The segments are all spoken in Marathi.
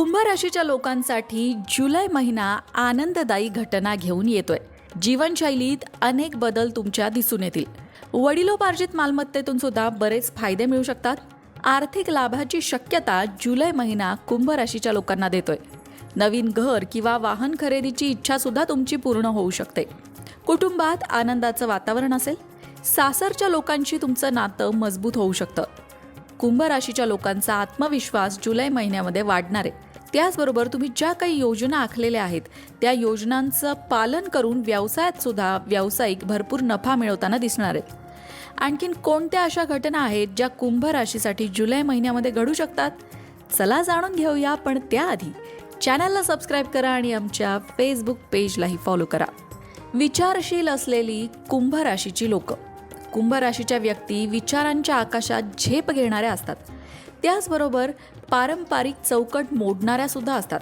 कुंभ राशीच्या लोकांसाठी जुलै महिना आनंददायी घटना घेऊन येतोय. जीवनशैलीत अनेक बदल तुमच्या दिसून येतील. वडिलोपार्जित मालमत्तेतून सुद्धा बरेच फायदे मिळू शकतात. आर्थिक लाभाची शक्यता जुलै महिना कुंभ राशीच्या लोकांना देतोय. नवीन घर किंवा वाहन खरेदीची इच्छा सुद्धा तुमची पूर्ण होऊ शकते. कुटुंबात आनंदाचं वातावरण असेल. सासरच्या लोकांशी तुमचं नातं मजबूत होऊ शकतं. कुंभ राशीच्या लोकांचा आत्मविश्वास जुलै महिन्यामध्ये वाढणार आहे. त्याचबरोबर तुम्ही ज्या काही योजना आखलेल्या आहेत त्या योजनांचं पालन करून व्यवसायात सुद्धा व्यावसायिक भरपूर नफा मिळवताना दिसणार आहेत. आणखीन कोणत्या अशा घटना आहेत ज्या कुंभ राशीसाठी जुलै महिन्यामध्ये घडू शकतात? चला जाणून घेऊया पण त्याआधी चॅनलला सबस्क्राईब करा आणि आमच्या फेसबुक पेजलाही फॉलो करा. विचारशील असलेली कुंभ राशीची लोकं. कुंभ राशीच्या व्यक्ती विचारांच्या आकाशात झेप घेणाऱ्या असतात. त्याचबरोबर पारंपरिक चौकट मोडणाऱ्या सुद्धा असतात.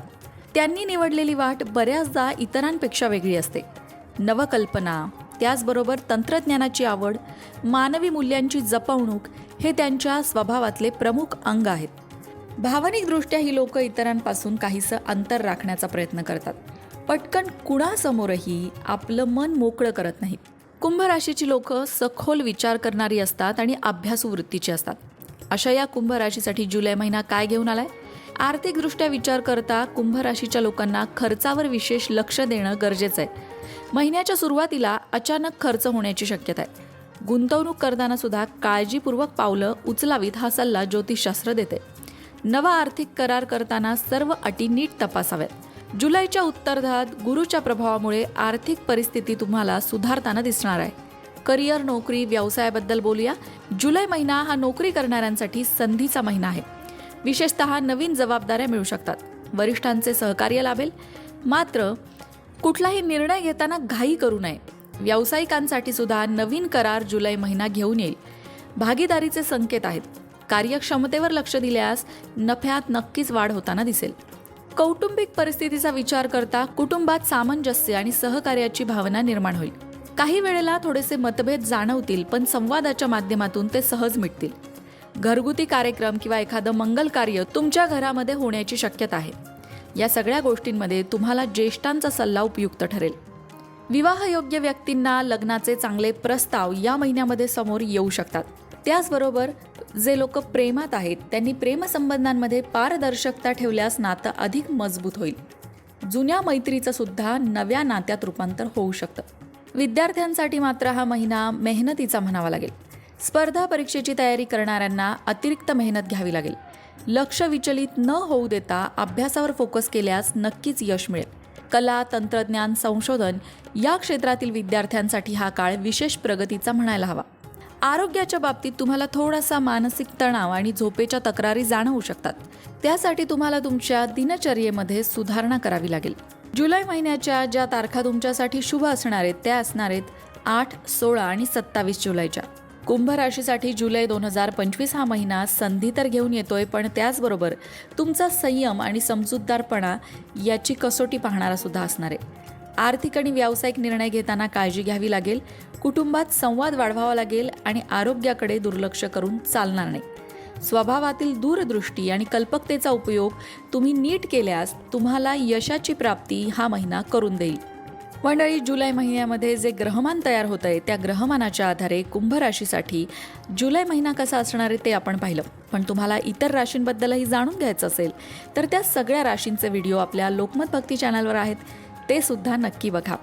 त्यांनी निवडलेली वाट बऱ्याचदा इतरांपेक्षा वेगळी असते. नवकल्पना त्याचबरोबर तंत्रज्ञानाची आवड मानवी मूल्यांची जपवणूक हे त्यांच्या स्वभावातले प्रमुख अंग आहेत. भावनिकदृष्ट्या ही लोक इतरांपासून काहीसं अंतर राखण्याचा प्रयत्न करतात. पटकन कुणासमोरही आपलं मन मोकळं करत नाहीत. कुंभ राशीची लोक सखोल विचार करणारी असतात आणि अभ्यासू वृत्तीची असतात. अशा या कुंभ राशीसाठी जुलै महिना काय घेऊन आलाय? आर्थिकदृष्ट्या विचार करता कुंभ राशीच्या लोकांना खर्चावर विशेष लक्ष देणं गरजेचं आहे. महिन्याच्या सुरुवातीला अचानक खर्च होण्याची शक्यता आहे. गुंतवणूक करताना सुद्धा काळजीपूर्वक पावलं उचलावीत हा सल्ला ज्योतिषशास्त्र देते नवा आर्थिक करार करताना सर्व अटी नीट तपासाव्यात. जुलैच्या उत्तरार्धात गुरुच्या प्रभावामुळे आर्थिक परिस्थिती तुम्हाला सुधारताना दिसणार आहे. करिअर नोकरी व्यवसायाबद्दल बोलूया. जुलै महिना हा नोकरी करणाऱ्यांसाठी संधीचा महिना आहे. विशेषतः नवीन जबाबदाऱ्या मिळू शकतात. वरिष्ठांचे सहकार्य लाभेल. मात्र कुठलाही निर्णय घेताना घाई करू नये. व्यावसायिकांसाठी सुद्धा नवीन करार जुलै महिना घेऊन येईल. भागीदारीचे संकेत आहेत. कार्यक्षमतेवर लक्ष दिल्यास नफ्यात नक्कीच वाढ होताना दिसेल. कौटुंबिक परिस्थितीचा विचार करता कुटुंबात सामंजस्य आणि सहकार्याची भावना निर्माण होईल. काही वेळेला थोडेसे मतभेद जाणवतील पण संवादाच्या माध्यमातून ते सहज मिटतील. घरगुती कार्यक्रम किंवा एखादं मंगल कार्य तुमच्या घरामध्ये होण्याची शक्यता आहे. या सगळ्या गोष्टींमध्ये तुम्हाला ज्येष्ठांचा सल्ला उपयुक्त ठरेल. विवाहयोग्य व्यक्तींना लग्नाचे चांगले प्रस्ताव या महिन्यामध्ये समोर येऊ शकतात. त्याचबरोबर जे लोक प्रेमात आहेत त्यांनी प्रेमसंबंधांमध्ये पारदर्शकता ठेवल्यास नातं अधिक मजबूत होईल. जुन्या मैत्रीचं सुद्धा नव्या नात्यात रूपांतर होऊ शकतं. विद्यार्थ्यांसाठी मात्र हा महिना मेहनतीचा म्हणावा लागेल. स्पर्धा परीक्षेची तयारी करणाऱ्यांना अतिरिक्त मेहनत घ्यावी लागेल. लक्ष विचलित न होऊ देता अभ्यासावर फोकस केल्यास नक्कीच यश मिळेल. कला तंत्रज्ञान संशोधन या क्षेत्रातील विद्यार्थ्यांसाठी हा काळ विशेष प्रगतीचा म्हणायला हवा. आरोग्याच्या बाबतीत तुम्हाला थोडासा मानसिक तणाव आणि झोपेच्या तक्रारी जाणवू शकतात. त्यासाठी तुम्हाला तुमच्या दिनचर्येमध्ये सुधारणा करावी लागेल. जुलै महिन्याच्या ज्या तारखा तुमच्यासाठी शुभ असणार आहेत त्या असणार आहेत आठ सोळा आणि सत्तावीस जुलैच्या. कुंभ राशीसाठी जुलै दोन हजार पंचवीस हा महिना संधी तर घेऊन येतोय पण त्याचबरोबर तुमचा संयम आणि समजूतदारपणा याची कसोटी पाहणारा सुद्धा असणार आहे. आर्थिक आणि व्यावसायिक निर्णय घेताना काळजी घ्यावी लागेल कुटुंबात संवाद वाढवावा लागेल आणि आरोग्याकडे दुर्लक्ष करून चालणार नाही. स्वभावातील दूरदृष्टी आणि कल्पकतेचा उपयोग तुम्ही नीट केल्यास तुम्हाला यशाची प्राप्ती हा महिना करून देईल. मंडळी जुलै महिन्यामध्ये जे ग्रहमान तयार होत आहे त्या ग्रहमानाच्या आधारे कुंभ राशीसाठी जुलै महिना कसा असणार आहे ते आपण पाहिलं. पण तुम्हाला इतर राशींबद्दलही जाणून घ्यायचं असेल तर त्या सगळ्या राशींचे व्हिडिओ आपल्या लोकमत भक्ती चॅनलवर आहेत. ते सुद्धा नक्की बघा.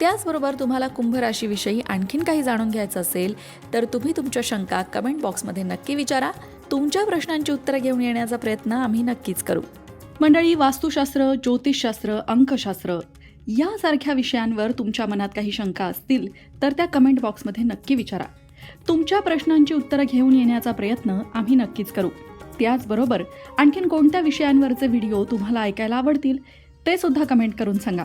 त्याचबरोबर तुम्हाला कुंभ राशीविषयी आणखीन काही जाणून घ्यायचं असेल तर तुम्ही तुमच्या शंका कमेंट बॉक्समध्ये नक्की विचारा. तुमच्या प्रश्नांची उत्तरं घेऊन येण्याचा प्रयत्न आम्ही नक्कीच करू. मंडळी वास्तुशास्त्र ज्योतिषशास्त्र अंकशास्त्र यासारख्या विषयांवर तुमच्या मनात काही शंका असतील तर त्या कमेंट बॉक्समध्ये नक्की विचारा. तुमच्या प्रश्नांची उत्तरं घेऊन येण्याचा प्रयत्न आम्ही नक्कीच करू. त्याचबरोबर आणखीन कोणत्या विषयांवरचे व्हिडिओ तुम्हाला ऐकायला आवडतील ते सुद्धा कमेंट करून सांगा.